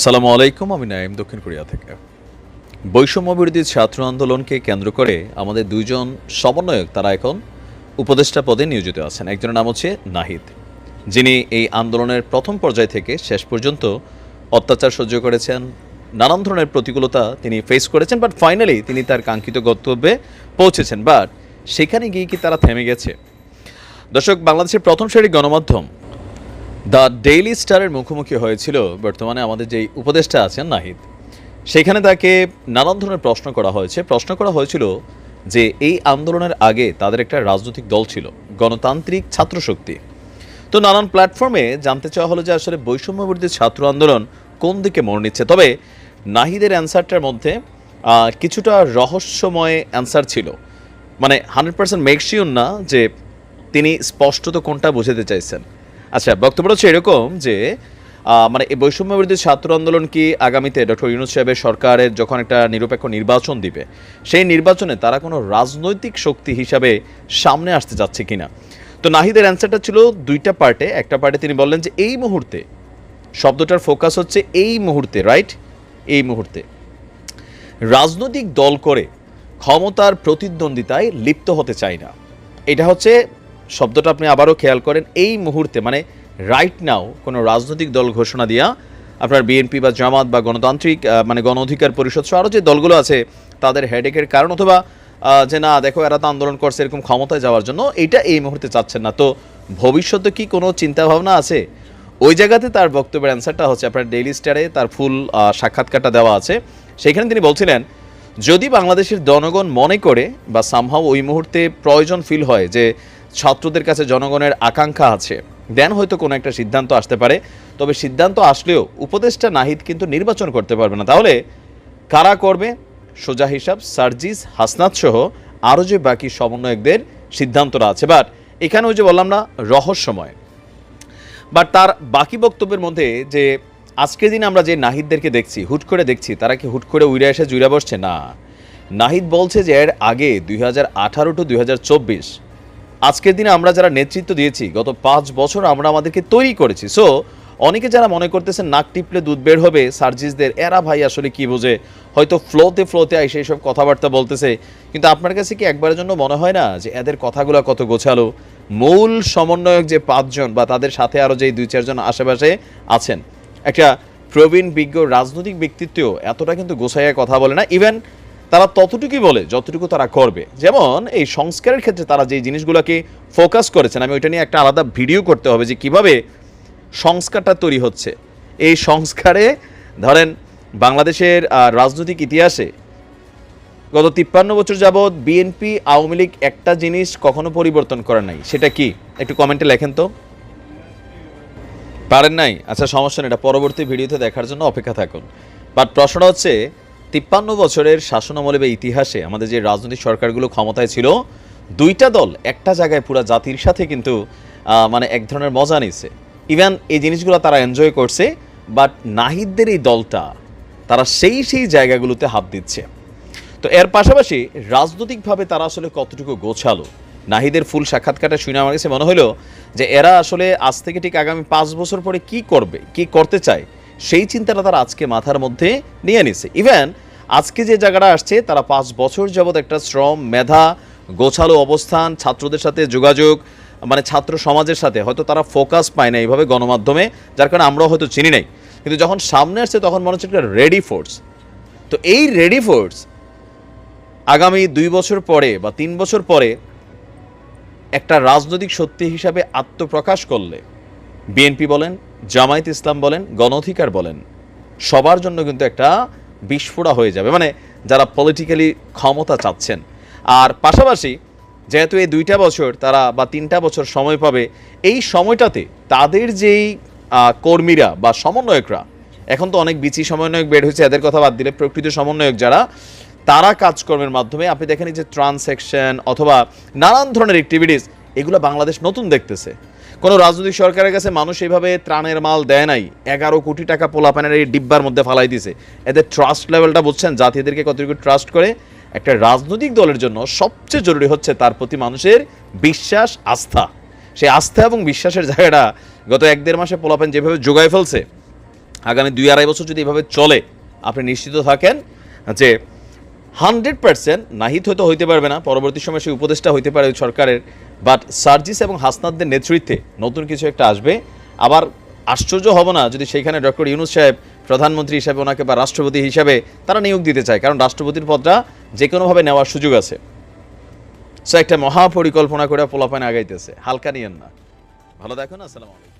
সালামু আলাইকুম, আমি নাইম দক্ষিণ কোরিয়া থেকে। বৈষম্য বিরোধী ছাত্র আন্দোলনকে কেন্দ্র করে আমাদের দুইজন সমন্বয়ক তারা এখন উপদেষ্টা পদে নিয়োজিত আছেন। একজনের নাম হচ্ছে নাহিদ, যিনি এই আন্দোলনের প্রথম পর্যায় থেকে শেষ পর্যন্ত অত্যাচার সহ্য করেছেন। নানান ধরনের প্রতিকূলতা তিনি ফেস করেছেন বাট ফাইনালি তিনি তার কাঙ্ক্ষিত গন্তব্যে পৌঁছেছেন। বাট সেখানে গিয়ে কি তারা থেমে গেছে? দর্শক, বাংলাদেশের প্রথম শ্রেণির গণমাধ্যম দ্য ডেইলি স্টারের মুখোমুখি হয়েছিল বর্তমানে আমাদের যেই উপদেষ্টা আছেন নাহিদ। সেখানে তাকে নানান ধরনের প্রশ্ন করা হয়েছে। প্রশ্ন করা হয়েছিল যে এই আন্দোলনের আগে তাদের একটা রাজনৈতিক দল ছিল, গণতান্ত্রিক ছাত্র শক্তি। তো নানান প্ল্যাটফর্মে জানতে চাওয়া হলো যে আসলে বৈষম্যবর্তী ছাত্র আন্দোলন কোন দিকে মোড় নিচ্ছে। তবে নাহিদের অ্যান্সারটার মধ্যে কিছুটা রহস্যময় অ্যান্সার ছিল। মানে হান্ড্রেড পার্সেন্ট মেকশিওর না যে তিনি স্পষ্টত কোনটা বোঝাতে চাইছেন। আচ্ছা বক্তব্য হচ্ছে এরকম যে মানে এই বৈষম্য বিরোধী ছাত্র আন্দোলন কি আগামীতে ডক্টর ইউনুস সাহেবের সরকারের যখন একটা নিরপেক্ষ নির্বাচন দিবে, সেই নির্বাচনে তারা কোনো রাজনৈতিক শক্তি হিসাবে সামনে আসতে যাচ্ছে কিনা? তো নাহিদের অ্যান্সারটা ছিল দুইটা পার্টে, একটা পার্টে তিনি বললেন যে, এই মুহূর্তে, শব্দটার ফোকাস হচ্ছে এই মুহূর্তে, রাইট? এই মুহূর্তে। রাজনৈতিক দল করে ক্ষমতার প্রতিদ্বন্দ্বিতায় লিপ্ত হতে চায় না। এটা হচ্ছে শব্দটা আপনি আবারও খেয়াল করেন, এই মুহূর্তে মানে রাইট নাও কোনো রাজনৈতিক দল ঘোষণা দিয়া আপনার বিএনপি বা জামাত বা গণতান্ত্রিক মানে গণ অধিকার পরিষদ সহ আরও যে দলগুলো আছে, তাদের হেডেকের কারণ অথবা যে না, দেখো, এরা তো আন্দোলন করছে এরকম ক্ষমতায় যাওয়ার জন্য, এটা এই মুহূর্তে চাচ্ছেন না। তো ভবিষ্যতে কি কোনো চিন্তাভাবনা আছে? ওই জায়গাতে তার বক্তব্যের অ্যান্সারটা হচ্ছে আপনার ডেইলি স্টারে তার ফুল সাক্ষাৎকারটা দেওয়া আছে। সেখানে তিনি বলছিলেন, যদি বাংলাদেশের জনগণ মনে করে বা সামহাও ওই মুহূর্তে প্রয়োজন ফিল হয় যে ছাত্রদের কাছে জনগণের আকাঙ্ক্ষা আছে। দেন হয়তো কোনো একটা সিদ্ধান্ত আসতে পারে, তবে সিদ্ধান্ত আসলেও উপদেষ্টা নাহিদ কিন্তু নির্বাচন করতে পারবে না। তাহলে কারা করবে? সোজা হিসাব, সার্জিস, হাসনাত সহ আরও যে বাকি সমন্বয়কদের সিদ্ধান্তরা আছে। বাট এখানে ওই যে বললাম না, রহস্যময়। বাট তার বাকি বক্তব্যের মধ্যে যে আজকের দিনে আমরা যে নাহিদদেরকে দেখছি, হুট করে দেখছি, তারা কি হুট করে উইরা এসে জুড়ে বসছে? না। নাহিদ বলছে যে এর আগে দুই হাজার আঠারো টু দুই হাজার চব্বিশ আজকের দিনে আমরা যারা নেতৃত্ব দিয়েছি, গত পাঁচ বছর আমরা আমাদেরকে তৈরি করেছি। সো অনেকে যারা মনে করতেছেন নাক টিপলে দুধ বের হবে, সার্জিসদের এরা ভাই আসলে কি বোঝে? হয়তো ফ্লোতে ফ্লোতে আইসে এইসব কথাবার্তা বলতেছে, কিন্তু আপনার কাছে কি একবারের জন্য মনে হয় না যে এদের কথাগুলো কত গোছালো? মূল সমন্বয়ক যে পাঁচজন বা তাদের সাথে আরও যে দুই, চারজন আশেপাশে আছেন, একটা প্রবীণ, বিজ্ঞ, রাজনৈতিক ব্যক্তিত্বও এতটা কিন্তু গোছাইয়া কথা বলে না। ইভেন তারা ততটুকুই বলে, যতটুকু তারা করবে। যেমন এই সংস্কারের ক্ষেত্রে তারা যে জিনিসগুলোকে ফোকাস করেছেন, আমি ওইটা নিয়ে একটা আলাদা ভিডিও করতে হবে যে কীভাবে সংস্কারটা তৈরি হচ্ছে। এই সংস্কারে ধরেন বাংলাদেশের রাজনৈতিক ইতিহাসে গত তিপ্পান্ন বছর যাবৎ বিএনপি আওয়ামী লীগ একটা জিনিস কখনো পরিবর্তন করে নাই। সেটা কি? একটু কমেন্টে লেখেন তো। পারেন নাই? আচ্ছা সমস্যা নেই, এটা পরবর্তী ভিডিওতে দেখার জন্য অপেক্ষা থাকুন। বাট প্রশ্নটা হচ্ছে তিপ্পান্ন বছরের শাসনামলে বা ইতিহাসে আমাদের যে রাজনৈতিক সরকারগুলো ক্ষমতায় ছিল, দুইটা দল একটা জায়গায় পুরো জাতির সাথে কিন্তু মানে এক ধরনের মজা নিছে ইভেন এই জিনিসগুলো তারা এনজয় করছে বাট নাহিদদের এই দলটা, তারা সেই সেই জায়গাগুলোতে হাত দিচ্ছে। তো এর পাশাপাশি রাজনৈতিকভাবে তারা আসলে কতটুকু গোছালো? নাহিদের ফুল সাক্ষাৎকারটা শুনে আমার কাছে মনে হলো যে এরা আসলে আজ থেকে ঠিক আগামী পাঁচ বছর পরে কি করবে, কি করতে চায়, সেই চিন্তাটা তারা আজকে মাথার মধ্যে নিয়ে নিছে ইভেন আজকে যে জায়গাটা আসছে, তারা পাঁচ বছর যাবৎ একটা শ্রম, মেধা, গোছালো অবস্থান, ছাত্রদের সাথে যোগাযোগ মানে ছাত্র সমাজের সাথে। হয়তো তারা ফোকাস পায় না এইভাবে গণমাধ্যমে, যার কারণে আমরাও হয়তো চিনি নাই। কিন্তু যখন সামনে আসছে, তখন মনে হচ্ছে একটা রেডি ফোর্স তো এই রেডি ফোর্স আগামী দুই বছর পরে বা তিন বছর পরে একটা রাজনৈতিক সত্যি হিসাবে আত্মপ্রকাশ করলে, বিএনপি বলেন, জামায়াত ইসলাম বলেন, গণ অধিকার বলেন, সবার জন্য কিন্তু একটা বিস্ফোরা হয়ে যাবে মানে যারা পলিটিক্যালি ক্ষমতা চাচ্ছেন। আর পাশাপাশি যেহেতু এই দুইটা বছর তারা বা তিনটা বছর সময় পাবে, এই সময়টাতে তাদের যেই কর্মীরা বা সমন্বয়করা, এখন তো অনেক বিচি সমন্বয়ক বের হয়েছে, এদের কথা বাদ দিলে প্রকৃত সমন্বয়ক যারা, তারা কাজকর্মের মাধ্যমে, আপনি দেখেন যে ট্রানস্যাকশন অথবা নানান ধরনের অ্যাক্টিভিটিস এগুলো বাংলাদেশ নতুন দেখতেছে। কোনো রাজনৈতিক সরকারের কাছে মানুষ এইভাবে ত্রাণের মাল দেয় নাই। এগারো কোটি টাকা পোলাপানের এই ডিব্বার মধ্যে ফালাই দিছে। এদের ট্রাস্ট লেভেলটা বুঝছেন? জাতিদেরকে কতটুকু ট্রাস্ট করে? একটা রাজনৈতিক দলের জন্য সবচেয়ে জরুরি হচ্ছে তার প্রতি মানুষের বিশ্বাস, আস্থা। সেই আস্থা এবং বিশ্বাসের জায়গাটা গত এক দেড় মাসে পোলাপান যেভাবে যোগায় ফেলছে, আগামী দুই আড়াই বছর যদি এভাবে চলে, আপনি নিশ্চিত থাকেন যে হান্ড্রেড পার্সেন্ট নাহিদ হয়তো হইতে পারবে না। পরবর্তী সময় সেই উপদেষ্টা হইতে পারে সরকারের। বাট সার্জিস এবং হাসনাদদের নেতৃত্বে নতুন কিছু একটা আসবে। আবার আশ্চর্য হব না যদি সেইখানে ডক্টর ইউনুস সাহেব প্রধানমন্ত্রী হিসাবে ওনাকে বা রাষ্ট্রপতি হিসাবে তারা নিয়োগ দিতে চায়, কারণ রাষ্ট্রপতির পদটা যে কোনোভাবে নেওয়ার সুযোগ আছে। সো একটা মহাপরিকল্পনা করে পোলাপানে আগাইতেছে। হালকা নিয়েন না। ভালো দেখুন আসসালামু আলাইকুম।